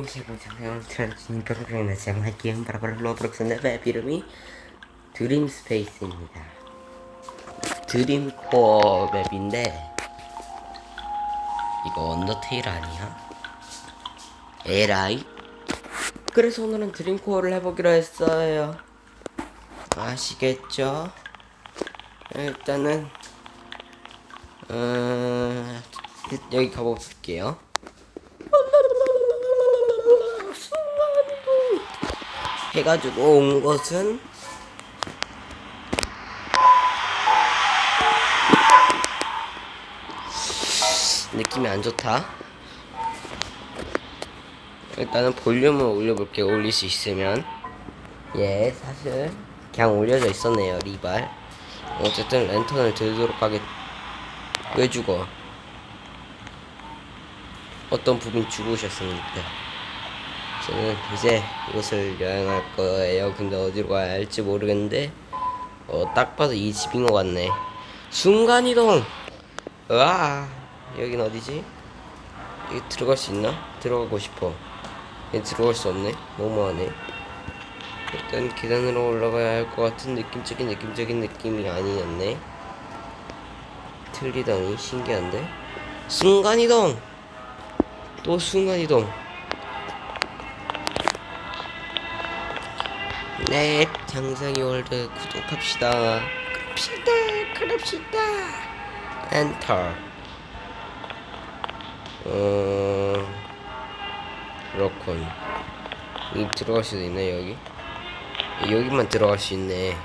Anyway, 보자면 트랜스님 프로그램에 사용할게요. 바로 로브록스의 웹 이름이 드림 스페이스입니다. 드림코어 맵인데 이거 언더테일 아니야? 에라이? 그래서 오늘은 드림코어를 해보기로 했어요. 아시겠죠? 일단은 어, 여기 가볼게요. 해가지고 온 것은 느낌이 안 좋다. 일단은 볼륨을 올려볼게요. 올릴 수 있으면. 예, 사실 그냥 올려져 있었네요. 리발. 어쨌든 랜턴을 들도록 하겠. 왜 죽어? 어떤 부분 죽으셨습니까? 저는 이제 이곳을 여행할 거예요. 근데 어디로 가야 할지 모르겠는데, 어, 딱 봐도 이 집인 것 같네. 순간이동! 으아! 여긴 어디지? 여기 들어갈 수 있나? 들어가고 싶어. 여기 들어갈 수 없네? 너무하네. 일단 계단으로 올라가야 할 것 같은 느낌적인 느낌적인 느낌이 아니었네. 틀리다니 신기한데? 순간이동! 또 순간이동! 네, 장상이 월드 구독합시다. 그럽시다, 그럽시다. 엔터. 어, 그렇군. 여기 들어갈 수도 있네, 여기? 여기만 들어갈 수 있네.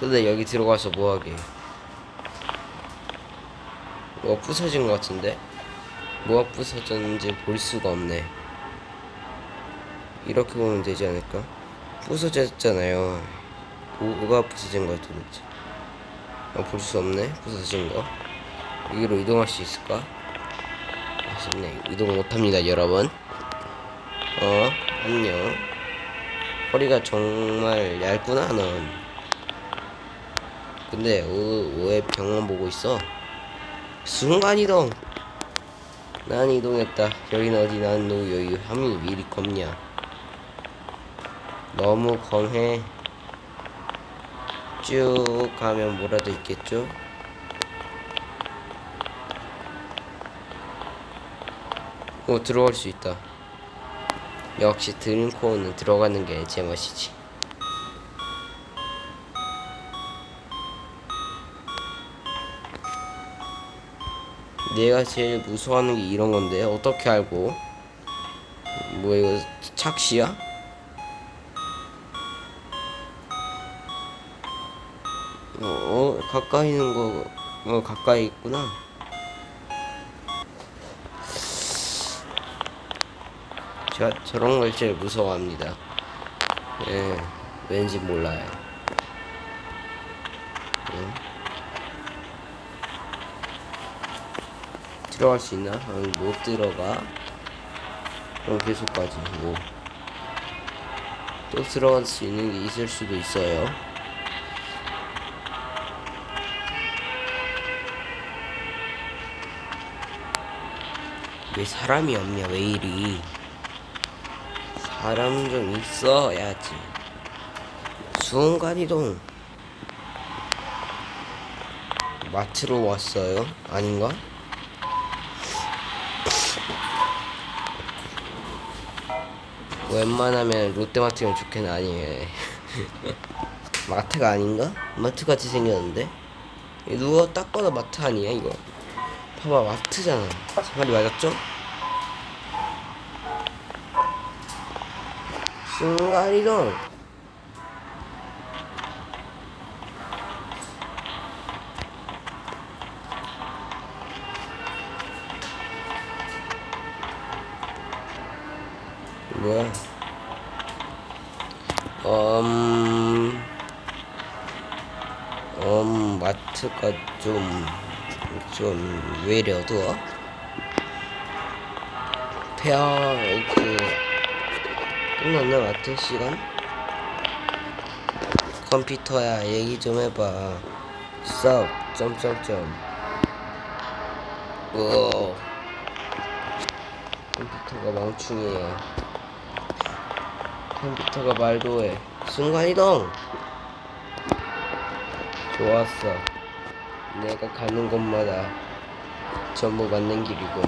근데 여기 들어가서 뭐하게? 뭐 부서진 것 같은데? 뭐가 부서졌는지 볼 수가 없네. 이렇게 보면 되지 않을까? 부서졌잖아요. 뭐가 부서진 거야 도대체? 아, 볼 수 없네. 부서진 거. 여기로 이동할 수 있을까? 아쉽네. 이동 못합니다, 여러분. 어, 안녕. 허리가 정말 얇구나, 넌. 근데 왜, 왜 병원 보고 있어? 순간이동. 난 이동했다. 여긴 어디? 난 여유. 왜 이리 겁냐? 너무 검해. 쭉 가면 뭐라도 있겠죠? 오 들어갈 수 있다. 역시 드림코어는 들어가는 게 제맛이지. 내가 제일 무서워하는 게 이런 건데 어떻게 알고? 뭐 이거 착시야? 어, 어 가까이 있는 거, 어, 가까이 있구나. 제가 저런 걸 제일 무서워합니다. 예, 왠지 몰라요. 예. 들어갈 수 있나? 아니, 못 들어가. 그럼 계속 가지, 뭐. 또 들어갈 수 있는 게 있을 수도 있어요. 왜 사람이 없냐 왜 이리 사람 좀 있어야지 순간이동 마트로 왔어요? 아닌가? 웬만하면 롯데마트면 좋겠네 아니에요 마트가 아닌가? 마트 같이 생겼는데 누가 딱 봐도 마트 아니야 이거 봐봐 마트잖아. 말이 맞았죠? 순간이동 뭐야? 음... 음... 마트가 좀... 좀... 왜 이래 어두워? 페어... 그... 끝났나 마트 시간? 컴퓨터야 얘기 좀 해봐 썩 점점점 오 컴퓨터 컴퓨터가 멍충이에요. 컴퓨터가 말도 해. 순간이동! 좋았어. 내가 가는 곳마다 전부 맞는 길이군.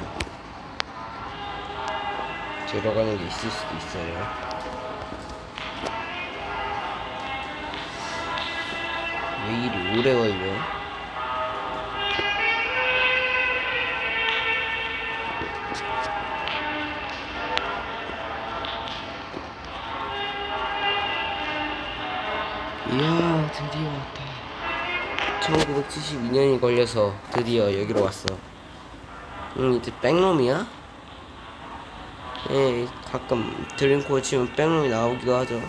들어가는 게 있을 수도 있어요. 왜 이리 오래 걸려? 1972년이 걸려서 드디어 여기로 왔어. 응 이제 백놈이야? 예 가끔 드림코어 치면 백놈이 나오기도 하죠.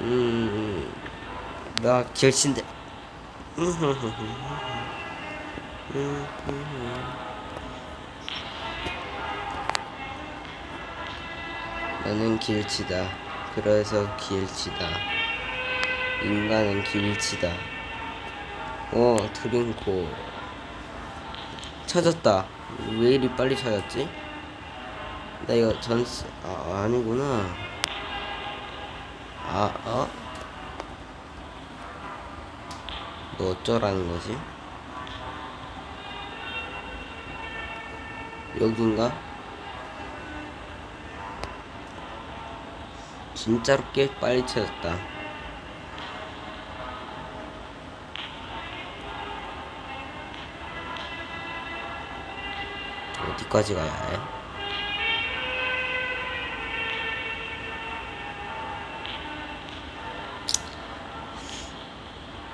음 나 결신데 나는 길치다. 그래서 길치다. 인간은 길치다. 어, 드링코. 찾았다. 왜 이리 빨리 찾았지? 나 이거 전스, 아, 아니구나. 아, 어? 너 어쩌라는 거지? 여긴가? 진짜로 꽤 빨리 찾았다. 어디까지 가야 해?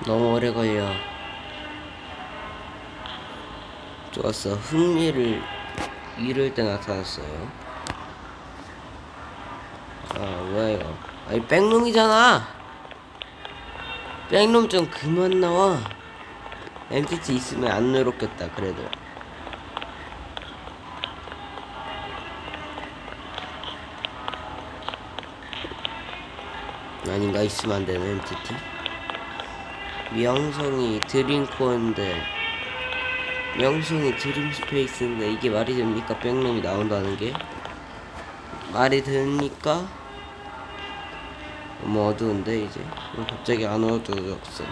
너무 오래 걸려. 좋았어. 흥미를 잃을 때 나타났어요. 아, 뭐야, 이거. 아니, 백룸이잖아! 백룸 좀 그만 나와. MTT 있으면 안 외롭겠다, 그래도. 아닌가 있으면 안 되는 MTT 명성이 드림코어인데 명성이 드림 스페이스인데 이게 말이 됩니까? 백룸이 나온다는 게? 말이 됩니까? 너무 어두운데 이제? 갑자기 안 어두워졌어.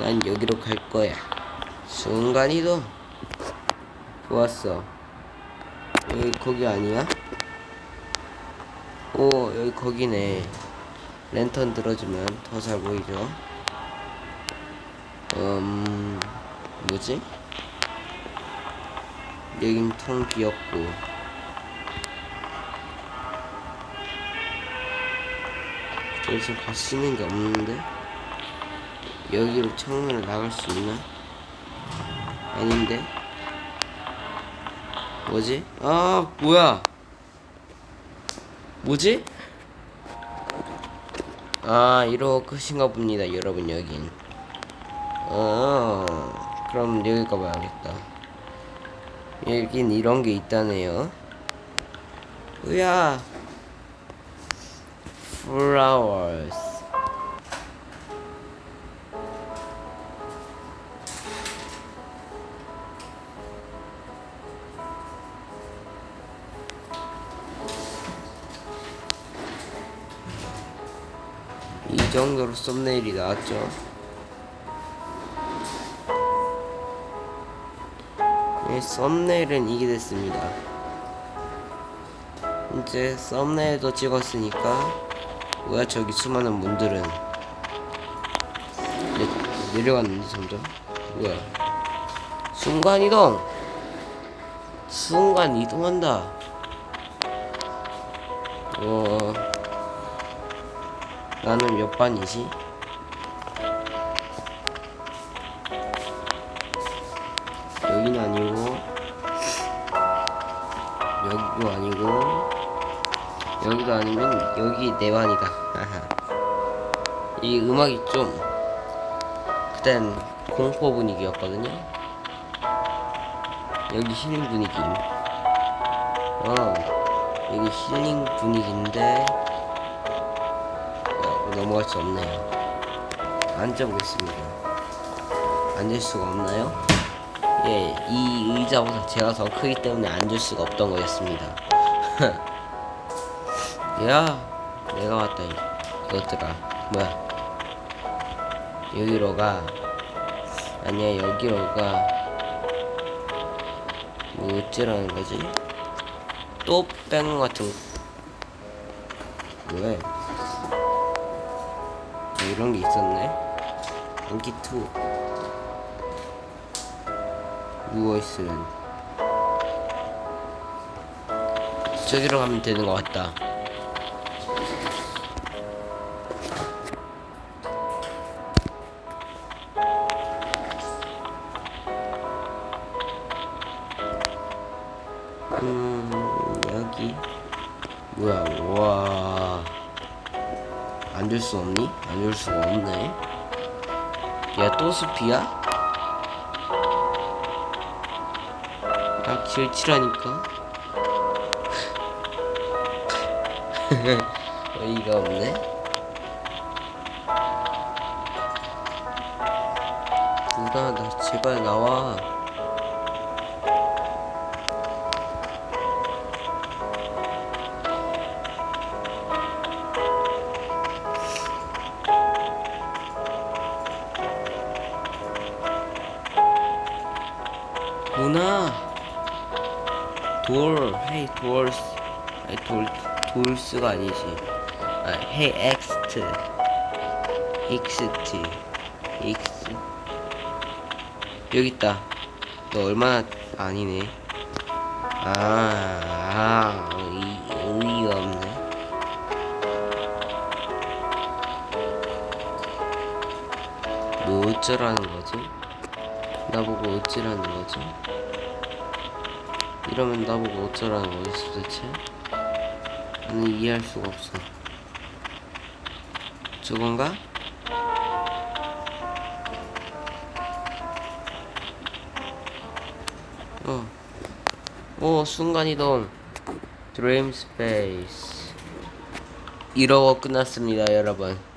난 여기로 갈 거야. 순간이동! 좋았어. 여기 거기 아니야? 오 여기 거기네. 랜턴 들어주면 더 잘 보이죠? 음 뭐지? 여긴 통 비었고. 저기서 갈수 있는 게 없는데? 여기로 창문을 나갈 수 있나? 아닌데? 뭐지? 아 뭐야 뭐지? 아 끝인가 봅니다 여러분 여긴. 어 그럼 여기 가봐야겠다. 여긴 이런 게 있다네요. 으야 flowers 정도로 썸네일이 나왔죠. 네, 썸네일은 이게 됐습니다. 이제 썸네일도 찍었으니까 뭐야 저기 수많은 문들은 내, 내려갔는데 점점 뭐야 순간 이동 순간 이동한다. 어. 나는 몇 반이지? 여기는 아니고 여기도 아니고 여기도 아니면 여기 네 반이다. 이 음악이 좀 그땐 공포 분위기였거든요. 여기 힐링 분위기 어 여기 힐링 분위기인데 어, 넘어갈 수 없네요. 앉아보겠습니다. 앉을 수가 없나요? 예, 이 의자보다 제가 더 크기 때문에 앉을 수가 없던 거였습니다. 야, 내가 왔다. 이것들아, 뭐야? 여기로 가. 아니야, 여기로 가. 뭐 어쩌라는 거지? 또뺑 같은. 왜? 뭐 이런 게 있었네. 안기 투. 누워있으면 저기로 가면 되는 것 같다 수 없니? 앉을 수가 없네 야 또 숲이야? 나 길치라니까 어이가 없네 누나 나 제발 나와 누나 돌, 헤이 돌스, 아니 돌, 돌스가 아니지. 아, 헤이 엑스트, 익스트, 익스. 여기 있다. 너 얼마나 아니네. 아, 아 의, 의의가 없네. 뭐 어쩌라는 거지? 나보고 어쩌라는 거지? 이러면 나보고 어쩌라는 거지 도대체? 나는 이해할 수가 없어. 저건가? 어. 오, 순간이동. 드림 스페이스. 이러고 끝났습니다, 여러분.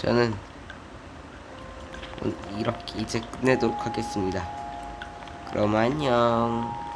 저는 이렇게 이제 끝내도록 하겠습니다. 그럼 안녕.